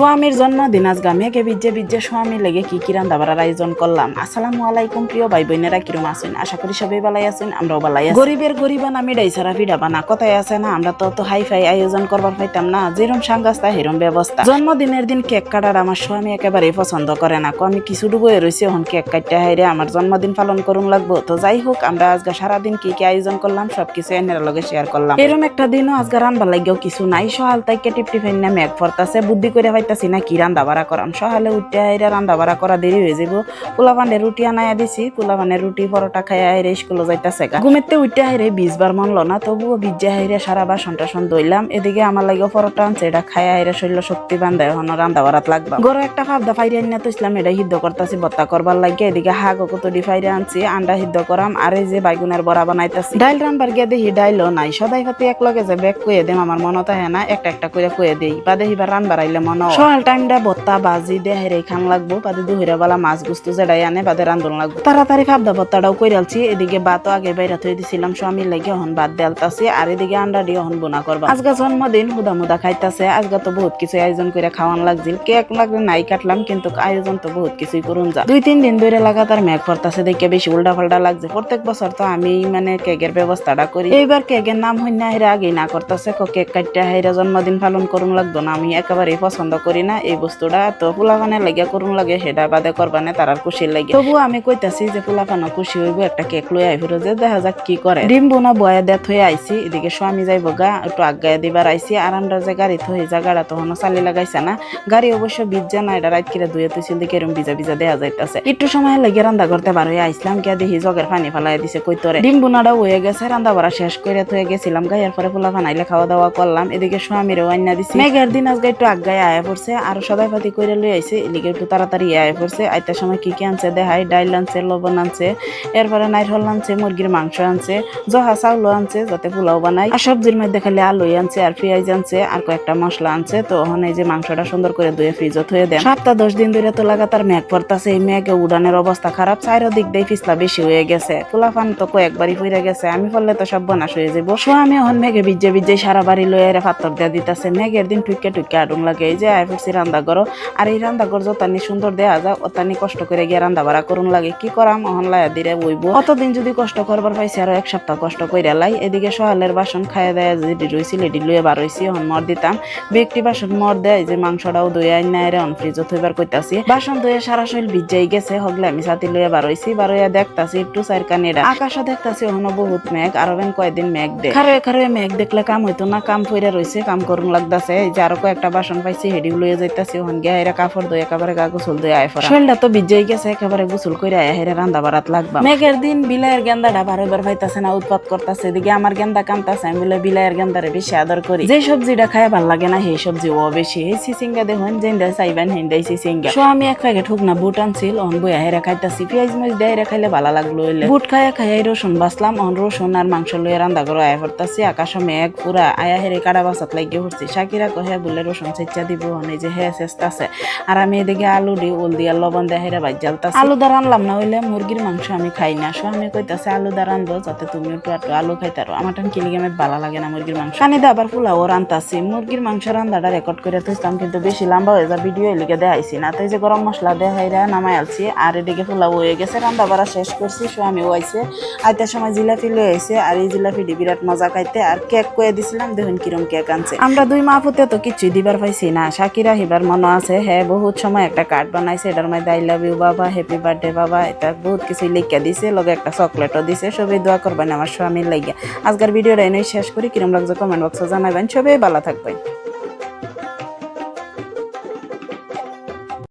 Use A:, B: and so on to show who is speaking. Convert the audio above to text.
A: স্বামীর জন্মদিন আজ মেঘে বিজ্জে বিজ্জে স্বামী লেগে কি কি রান্না বাড়ার আয়োজন করলাম। আসসালামু আলাইকুম প্রিয় ভাই বোনেরা কিরম আছেন? আশা করি সবাই ভালাই আছেন, আমরাও ভালাই আছি। গরিবের গরিবা নামি ডাইসারা ফিডা বানা, কথায় আছে না, আমরা তো তো হাই ফাই আয়োজন করবার পাইতাম না, যেরম সাঙ্গাস্তা হেরম ব্যবস্থা। জন্মদিনের দিন কেক কাটার আমার স্বামী একেবারে পছন্দ করে না আমি কিছু ডুবয়ে রয়েছে এখন কেক কাটতে হাইরে আমার জন্মদিন পালন করুন লাগবো। তো যাই হোক, আমরা আজকে সারাদিন কি কি আয়োজন করলাম, সবকিছু এনের লগে শেয়ার করলাম। এরম একটা দিনও আজকে রান্নার লাগেও কিছু নাই সহাল তাইকে টিপটি ফাইন না মেঘ ফরতাছে, বুদ্ধি করে পাইতাছি না কি রান্দা বাড়া করাম সহালে উঠতে হাইরে রান্দা বাড়া করা দেরি হয়ে যাব পোলা পান্ডে রুটি আনাইয়া দিছি পোলা পান্ডে রুটি পরোটা খাই হাইরে স্কুলে যাইতাছে গা। ঘুমেতে উঠতে হাইরে বিশবার মানলো না, তবুও বিজ্জা হাইরে সারা বাসন টাসন দইলাম এদিকে আমার লাগে পরোটা আনছে, এটা খাই হাইরে শরীর শক্তি বান্ধায় হন রান্দা বাড়াত লাগবা। গরো একটা ফাবদা ফাইরে আনিয়া তো ইসলাম এটা সিদ্ধ করতাছি, বত্তা করবার লাগে এদিকে হাগ কতটি ফাইরে আনছি, আন্ডা সিদ্ধ করাম, আর এই যে বাইগুনের বড়া বানাইতাছি। ডাইল রান্নার গিয়ে দেখি ডাইলও নাই, সদাই পাতি এক লগে যে বেগ কয়ে দেম, আমার মনত আহে না, একটা একটা করে কয়ে দেই। বা দেখি বা রান বাড়াইলে মন সকাল টাইমটা বত্তা বাজি দে হেরে খান লাগবো, বাদে দুহিরা বালা মাছ গুস্তু যেটাই আনে, বাদে রান্ধন লাগবো। তাড়াতাড়ি ফাবদা বত্তাটাও কইরালছি এদিকে বাতও আগে বাইরা থই দিছিলাম স্বামীর লাগে হন বাদ দেলতাছি আর এদিকে আন্ডা দিয়ে হন বোনা করবা আজকে জন্মদিন হুদা মুদা খাইতাছে আজকে তো বহুত কিছু আয়োজন করে খাওয়ান লাগছিল। কেক লাগলে নাই কাটলাম, কিন্তু আয়োজন তো বহুত কিছুই করুন যা। দুই, তিন দিন ধরে লাগাতার মেঘ পড়তাছে দেখে বেশি উল্টা পাল্টা লাগছে। প্রত্যেক বছর তো আমি মানে কেকের ব্যবস্থাটা করি। এইবার কেকের নাম হইনা হেরা আগেই না করতেছে কেক কাটতে হেরা জন্মদিন পালন করুন লাগতো না, আমি একেবারেই পছন্দ করি না, এই বস্তুটা। তো ফুলাফানে লাগিয়া করুন লাগে, সেটা বাদে করবানে তার আর খুশি লাগে তবু আমি কইতাছি যে ফুলাফানো খুশি হইব, একটা কেক লই আই ফিরো যে দেখা যাক কি করে। ডিম বোনা বয়া দেথ হয়ে আইছি, এদিকে স্বামী যাইব গা, একটু আগায় দিবার আইছি। আর আমরা যে গাড়ি থই জায়গাটা তখন চালি লাগাইছে না। গাড়ি অবশ্য বিজ্জা না, এটা রাত কিরে ধুয়ে তুইছিল দিকে এরম ভিজা ভিজা দেয়া যাইতাছে। একটু সময় লাগে রান্না করতে হয়ে আইসলাম কে দেখি জগের পানি ফালাই দিছে, কই তোরে। ডিম বোনাটাও হয়ে গেছে, রান্না বাড়া শেষ করে থয়ে গেছিলাম গাইয়ার পরে ফুলা ফানাইলে খাওয়া দাওয়া করলাম। এদিকে স্বামীরও আইনা দিছি। মেঘের দিন আজকে একটু আগায় আয়া পড়ছে, আর সদাই পাতি করে লই আইছে, এদিকে একটু তাড়াতাড়ি আয় পড়ছে, আইতার সময় কি কি আনছে দেখাই, ডাইল আনছে, লবণ আনছে, এরপরে নাইরহল আনছে, মুরগির মাংস আনছে, জহা চাউল আনছে, যাতে পোলাও বানাই আর সবজির মধ্যে খালি আলু আনছে, আর পেঁয়াজ আনছে, আর কয়েকটা মশলা আনছে, তো ওখানে যে মাংসটা সুন্দর করে ধুয়ে ফ্রিজে থয়ে দেন। সপ্তাহ দশ দিন ধরে তো লাগাতার মেঘ পড়তাছে, এই মেঘে উড়ানের অবস্থা খারাপ চারিদিক দিয়ে পিছলা বেশি হয়ে গেছে। পোলাফান তো কয়েকবারই ফিরে গেছে, আমি ফললে তো সব বনাশ হয়ে যাব আমি এখন মেঘে ভিজে ভিজে সারা বাড়ি লয়ে পাত্তর দিয়া দিতেছে, মেঘের দিন টুকে টুকে আডুং লাগে, এই যে আয় রান্দা করো। আর এই রান্দা ঘর যতানি সুন্দর দেয়া যায় অতানি কষ্ট করে গিয়ে রান্দা বাড়া করুন লাগে। কি করাম অহন লায়া দিরে বইব। অতদিন যদি কষ্ট করবার পাইছি, আরও এক সপ্তাহ কষ্ট কইরা লাই। এদিকে সহালের বাসন খাইয়া দেয়া যেটি রইছিল এটি লুয়ে বার হইছি, এখন মর দিতাম। ব্যক্তি বাসন মর দেয় যে মাংসটাও দই আইন না এরে অন ফ্রিজও থইবার কইতাছি। বাসন ধুয়ে সারা শরীর ভিজাই গেছে, হগলে আমি সাথে লইয়া বার হইছি, বার হইয়া দেখতাছি একটু সাইর কানিরা আকাশও দেখতাছি ওখানে বহুত মেঘ, আরও বেন কয়দিন মেঘ দে। খারে খারে মেঘ দেখলে কাম হইতো না, কাম ফইরা রইছে, কাম করুন লাগতাছে। যে আরও কয়েকটা বাসন পাইছি হেডি লইয়া যাইতাছি ওখান গিয়া এরা কাপড় ধুয়ে একেবারে গা গোসল ধুয়ে আয় ফরা। শরীরটা তো ভিজাই গেছে একেবারে গোসল কইরা আয় হেরে রান্দা বারাত লাগবা। মেঘের দিন বিলাইয়ের গেন্দাটা বার হইবার পাইতাছে না উৎপাত করতাছে এদিকে আমার গেন্দা কামতাছে আমি বলে বিলাইয়ের গেন্দারে বেশি আদর করি। যে সবজিটা খায় ভালো লাগে না সেই সবজি ও বেশি। এই সিসিঙ্গা দেখুন যেন্দা চাইবেন হেন্দাই সিসিঙ্গা। সো আমি এক প্যাকেট হুক না বুট আনছিল অন বইয়া হেরা খাইতাছি পেঁয়াজ মরিচ দিয়ে হেরা খাইলে ভালো লাগল বুট খাইয়া খাইয়া রসুন বাসলাম অন রসুন আর মাংস লইয়া রান্দা করে আয়া পড়তাছি আকাশ মেঘ পুরা আয়া হেরে কাটা বাসাত লাগিয়ে পড়ছি শাকিরা কহে বলে রসুন চেচ্চা দিব। এই যে হে চেষ্টাছে আর আমি এদিকে আলু দি উল দিয়া লবণ দিয়ে হেরা বাজ জ্বালতাছি। আলু দা রানলাম না হইলে মুরগির মাংস আমি খাই না। সো আমি কইতাছে আলু দা রানবো যাতে তুমি একটু একটু আলু খাইতারো আমার টান গেমে ভালো লাগে না মুরগির মাংস। আমি আবার পোলাও রান্তাছি। মুরগির মাংস রান্দাটা রেকর্ড করে তুইতাম কিন্তু বেশি লম্বা হয়ে যা ভিডিও এলিকে দেখাইছি না। তো এই যে গরম মশলা দেখাইরা নামাই আলছি আর এদিকে পোলাও হয়ে গেছে রান্না বাড়া শেষ করছি সো আমি ওয়াইছে আইতার সময় জিলাপি লয়ে আইছে আর এই জিলাপিটি বিরাট মজা খাইতে। আর কেক কয়ে দিছিলাম দেখুন কিরম কেক আনছে। আমরা দুই মা পুতে তো কিছুই দিবার পাইছি না। শাকিরা হিবার মনে আছে। হ্যাঁ বহুত সময় একটা কার্ড বানাইছে এটার মধ্যে আই লাভ ইউ বাবা হ্যাপি বার্থডে বাবা। এটা বহুত কিছু লিখা দিছে, লগে একটা চকলেটও দিছে সবই দোয়া করবেন আমার স্বামীর লাগিয়া। আজকের ভিডিওটা এনেই শেষ করি। কিরম লাগছে কমেন্ট বক্সে জানাবেন। সবাই ভালো থাকবেন।